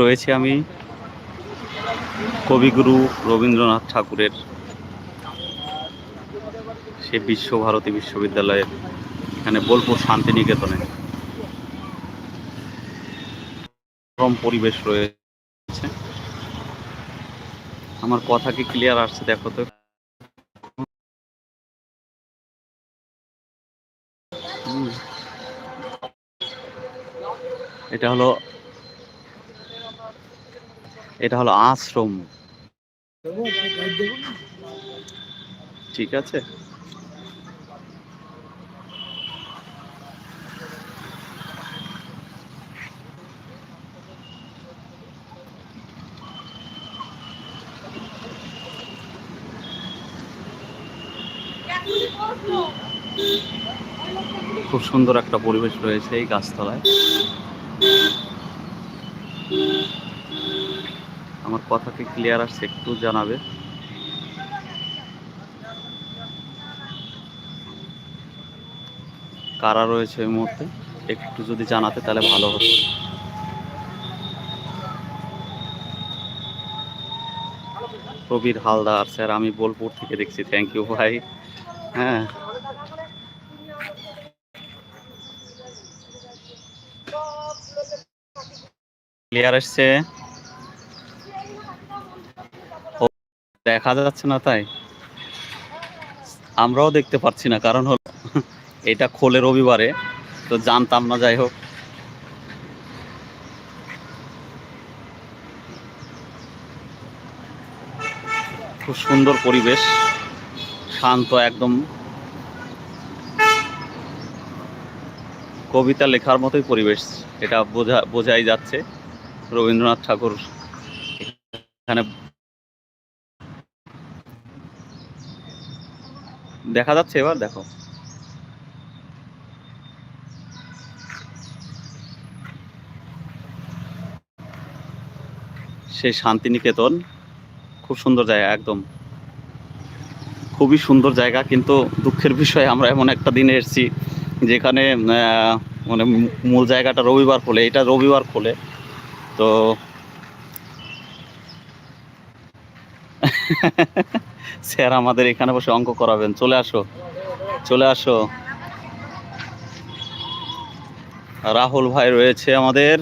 রয়েছে আমি কবিগুরু রবীন্দ্রনাথ ঠাকুরের সে বিশ্বভারতী বিশ্ববিদ্যালয়ের এখানে বোলপুর শান্তিনিকেতনে। গরম পরিবেশ রয়েছে। আমার কথা কি ক্লিয়ার আসছে দেখো তো? এটা হলো এটা হলো আশ্রম। ঠিক আছে? খুব সুন্দর একটা পরিবেশ রয়েছে এই গাছতলায়। আমার কথা কি ক্লিয়ার আসছে, একটু জানাবে। কারা রয়েছে এই মুহূর্তে? একটু যদি জানাতে তাহলে ভালো হতো। প্রবীর হালদার, স্যার, আমি বোলপুর থেকে দেখছি। থ্যাংক ইউ ভাই। হ্যাঁ। ক্লিয়ার আসছে? দেখা যাচ্ছে না তাই। আমরাও দেখতে পাচ্ছি না, কারণ হলো এটা খোলে রবিবারে, তো জানতাম না, যাই হোক। খুব সুন্দর পরিবেশ, শান্ত একদম। কবিতা লেখার মতোই পরিবেশ, এটা বোঝা, বোঝাই যাচ্ছে রবীন্দ্রনাথ ঠাকুর এখানে দেখা যাচ্ছে এবার, দেখো। সেই শান্তিনিকেতন, খুব সুন্দর জায়গা, একদম। খুবই সুন্দর জায়গা, কিন্তু দুঃখের বিষয়, আমরা এমন একটা দিনে এসেছি যেখানে মানে মূল জায়গাটা রবিবার খোলে, এটা রবিবার খোলে। তো স্যার আমাদের এখানে বসে অঙ্ক করাবেন। চলে আসো। চলে আসো। রাহুল ভাই রয়েছে আমাদের।